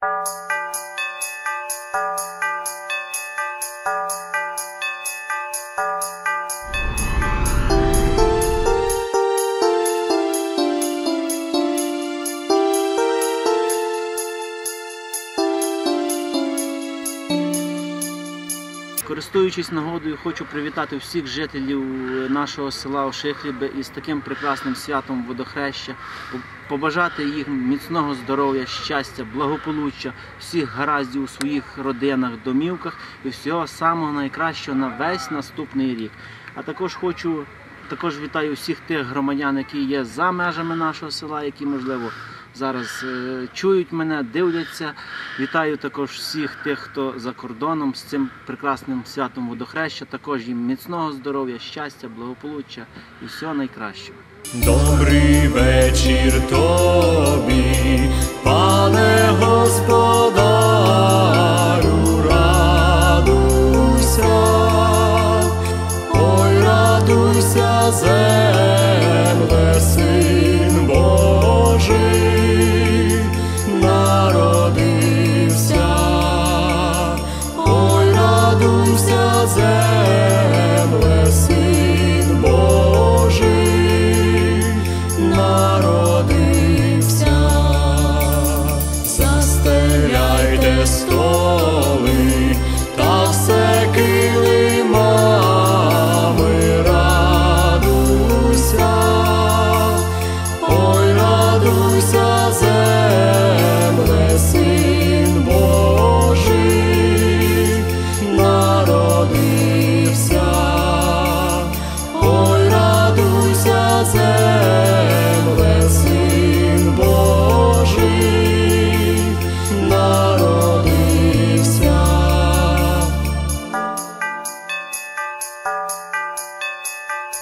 you Користуючись нагодою, хочу привітати всіх жителів нашого села Ошихліби із таким прекрасним святом водохреща, побажати їм міцного здоров'я, щастя, благополуччя, всіх гараздів у своїх родинах, домівках і всього самого найкращого на весь наступний рік. А також хочу також вітаю всіх тих громадян, які є за межами нашого села, які можливо зараз е, чують мене, дивляться. Вітаю також всіх тих, хто за кордоном з цим прекрасним святом водохреща. Також їм міцного здоров'я, щастя, благополуччя і всього найкращого. Добрий вечір тобі, пане господарю,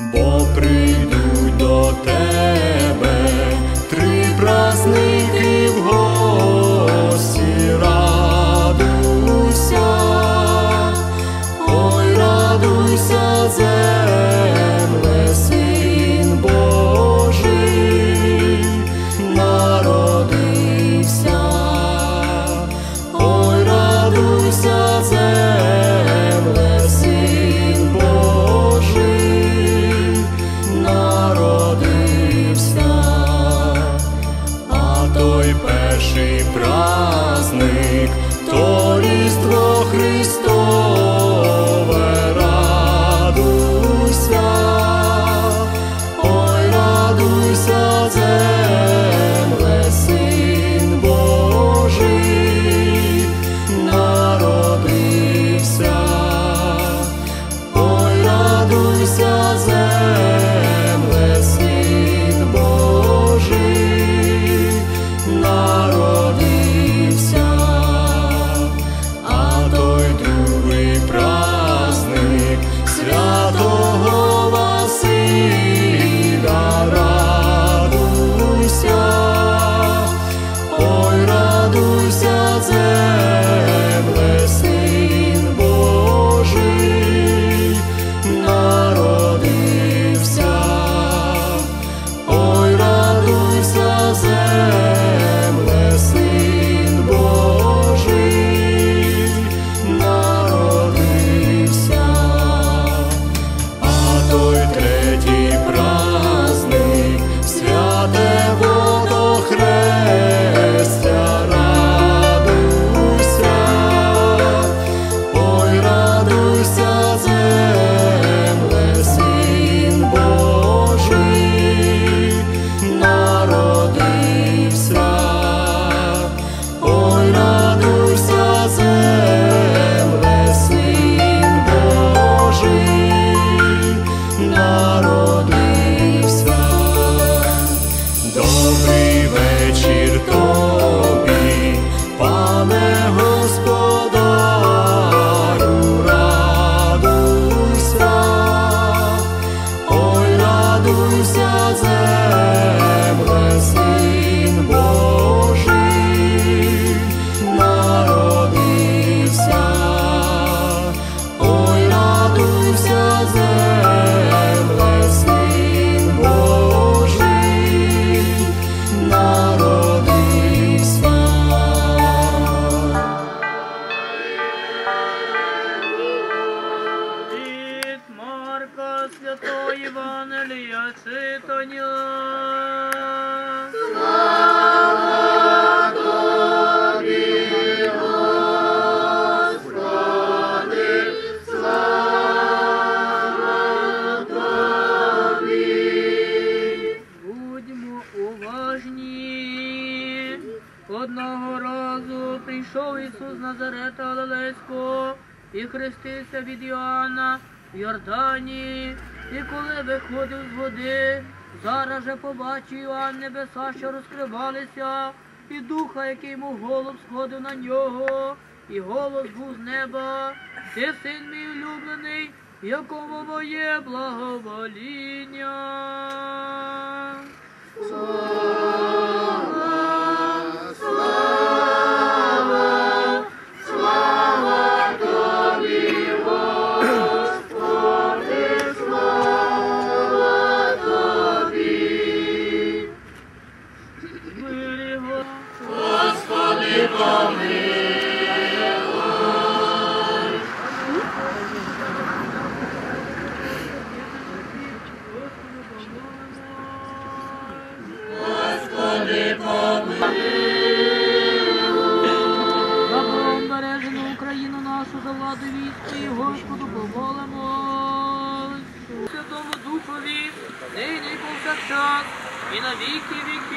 Бо прийдуть читання. Будьмо уважні. Одного разу прийшов Ісус Назарета Галилейського і хрестився від Іоанна в Йордані. І коли виходив з води, зараз же побачив а небеса, що розкривалися, і духа, який йому голос сходив на нього, і голос був з неба. Ти син мій улюблений, якому моє благовоління. Святому Духові, нині повсякчас, і на віки віків.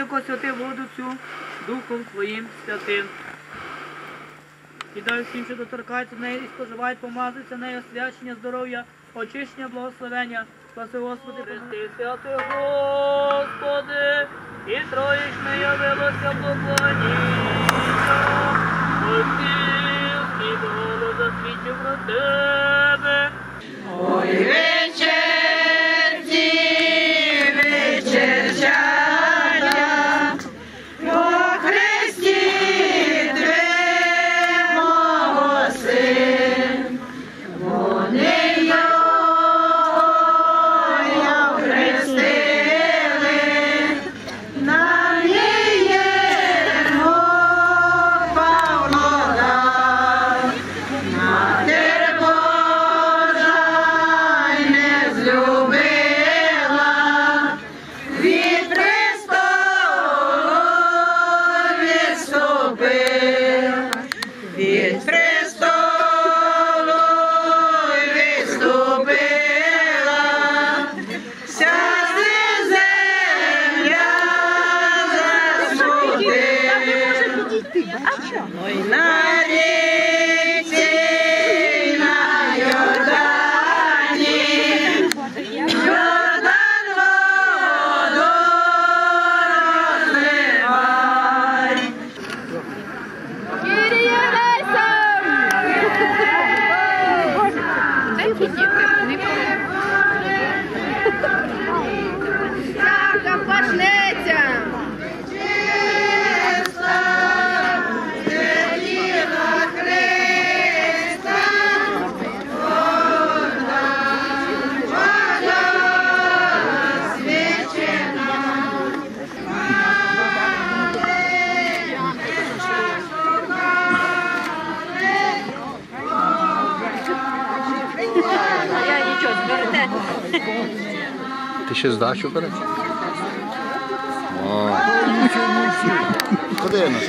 Владико, святи воду цю Духом Твоїм святим. І дай всім, що доторкається неї і споживають, помазуються нею освячення, здоров'я, очищення, благословення. Спаси Господи, Христи, святий Господи, і троїчне явилося поклоніться. Отцівський голос засвідчив про тебе. Так, Ти ще здачу береш? О. Куди нас?